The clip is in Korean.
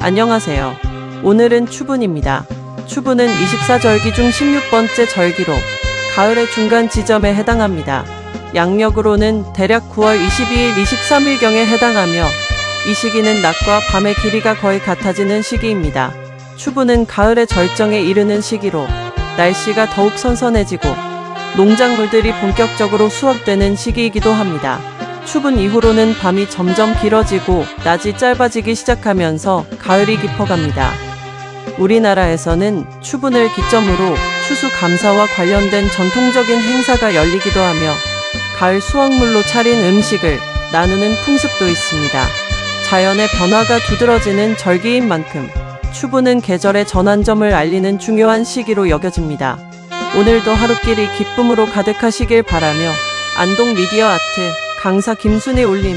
안녕하세요. 오늘은 추분입니다. 추분은 24절기 중 16번째 절기로 가을의 중간 지점에 해당합니다. 양력으로는 대략 9월 22일, 23일경에 해당하며 이 시기는 낮과 밤의 길이가 거의 같아지는 시기입니다. 추분은 가을의 절정에 이르는 시기로 날씨가 더욱 선선해지고 농작물들이 본격적으로 수확되는 시기이기도 합니다. 추분 이후로는 밤이 점점 길어지고 낮이 짧아지기 시작하면서 가을이 깊어갑니다. 우리나라에서는 추분을 기점으로 추수 감사와 관련된 전통적인 행사가 열리기도 하며 가을 수확물로 차린 음식을 나누는 풍습도 있습니다. 자연의 변화가 두드러지는 절기인 만큼 추분은 계절의 전환점을 알리는 중요한 시기로 여겨집니다. 오늘도 하루길이 기쁨으로 가득하시길 바라며 안동 미디어 아트 강사 김순희 올림